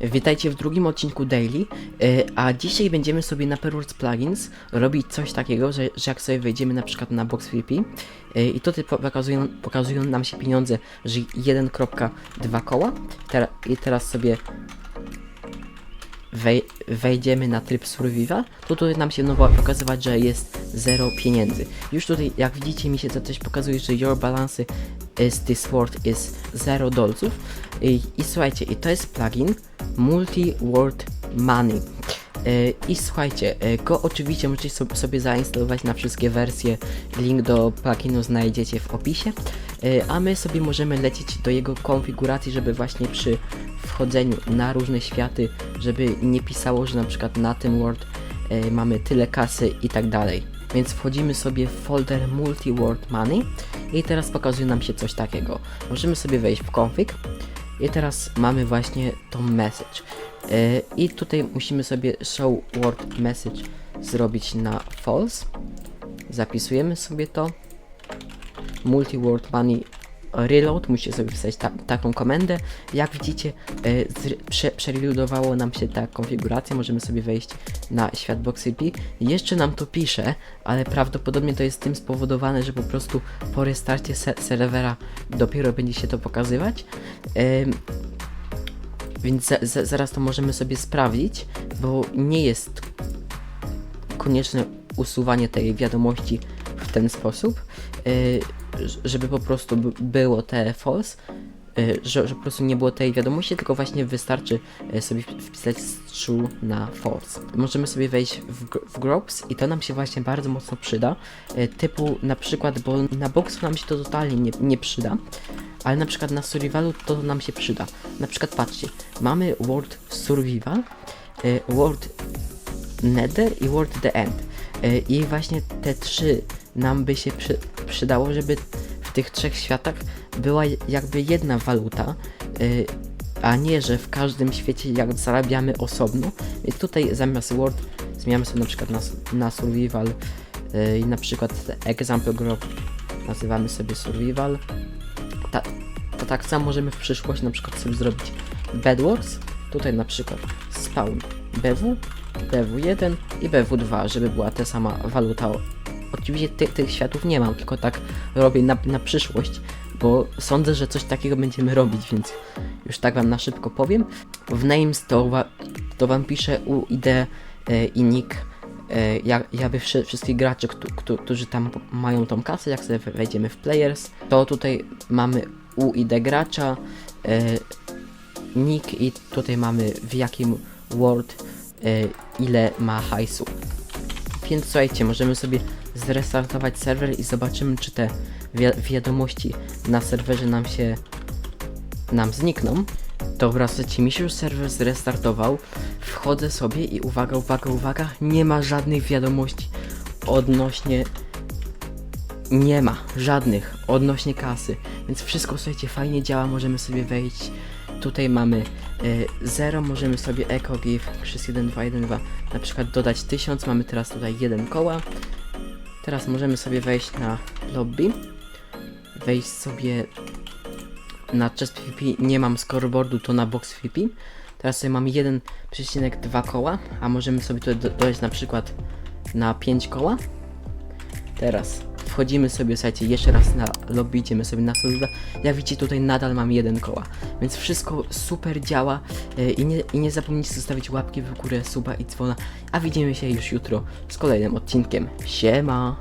Witajcie w drugim odcinku Daily, y, a dzisiaj będziemy sobie na Perwords Plugins robić coś takiego, że, że jak sobie wejdziemy na przykład na BoxVP y, i tutaj po- pokazują, pokazują nam się pieniądze, że 1.2 koła i teraz sobie wej, wejdziemy na tryb survival, to tutaj nam się nowo pokazywać, że jest 0 pieniędzy. Już tutaj, jak widzicie, mi się to też pokazuje, że your balance is this word is 0 dolców. I, I słuchajcie, i to jest plugin Multi Word Money. E, I słuchajcie, e, go oczywiście możecie so- sobie zainstalować na wszystkie wersje. Link do pluginu znajdziecie w opisie. E, A my sobie możemy lecieć do jego konfiguracji, żeby właśnie przy wchodzeniu na różne światy, żeby nie pisało, że na przykład na tym Word e, mamy tyle kasy i tak dalej. Więc wchodzimy sobie w folder Multi Word Money i teraz pokazuje nam się coś takiego. Możemy sobie wejść w config i teraz mamy właśnie tą message. E, I tutaj musimy sobie show word message zrobić na false. Zapisujemy sobie to. Multi word money reload, musicie sobie wstać ta, taką komendę. Jak widzicie, e, nam się ta konfiguracja, możemy sobie wejść na świat BoxCP. Jeszcze nam to pisze, ale prawdopodobnie to jest tym spowodowane, że po prostu po restarcie se serwera dopiero będzie się to pokazywać. Więc za, za, zaraz to możemy sobie sprawdzić, bo nie jest konieczne usuwanie tej wiadomości w ten sposób, ż- żeby po prostu było te false, y, że, że po prostu nie było tej wiadomości, tylko właśnie wystarczy y, sobie wp- wpisać true na false. Możemy sobie wejść w, w groups i to nam się właśnie bardzo mocno przyda, y, typu na przykład, bo na boxu nam się to totalnie nie, nie przyda, ale na przykład na survivalu to nam się przyda. Na przykład patrzcie, mamy World Survival, World Nether i World The End. Y, I właśnie te trzy nam by się przy, przydało, żeby w tych trzech światach była jakby jedna waluta, y, a nie, że w każdym świecie jak zarabiamy osobno. I tutaj zamiast World zmieniamy sobie na przykład na, na Survival y, i na przykład Example Group nazywamy sobie Survival. Ta, to tak samo możemy w przyszłości na przykład sobie zrobić Bedwars, tutaj na przykład Spawn BW, BW1 i BW2, żeby była ta sama waluta. Oczywiście ty, tych światów nie mam, tylko tak robię na, na przyszłość, bo sądzę, że coś takiego będziemy robić, więc już tak wam na szybko powiem. W names to, wa, to wam piszę UID e, i nick e, ja, jakby wszy, wszystkich graczy, któ, któ, którzy tam mają tą kasę, jak sobie wejdziemy w players, to tutaj mamy UID gracza, e, nick i tutaj mamy w jakim word e, ile ma hajsu. Więc słuchajcie, możemy sobie zrestartować serwer i zobaczymy, czy te wi wiadomości na serwerze nam się nam znikną. Dobra, słuchajcie, mi się już serwer zrestartował. Wchodzę sobie i uwaga, uwaga, uwaga, nie ma żadnych wiadomości odnośnie nie ma żadnych odnośnie kasy, więc wszystko słuchajcie fajnie działa, możemy sobie wejść. Tutaj mamy 0, możemy sobie echo give 3, 1, 2, 1, 2 na przykład dodać 1000, mamy teraz tutaj jeden koła. Teraz możemy sobie wejść na lobby, wejść sobie na chest PvP, nie mam scoreboardu, to na box PvP. Teraz sobie mam 1,2 koła, a możemy sobie tutaj do- dodać na przykład na 5 koła. Teraz wchodzimy sobie, słuchajcie, jeszcze raz na lobby, idziemy sobie na służbę. Jak widzicie, tutaj nadal mam jeden koła, więc wszystko super działa e, i nie, i nie zapomnijcie zostawić łapki w górę, suba i dzwona, a widzimy się już jutro z kolejnym odcinkiem. Siema!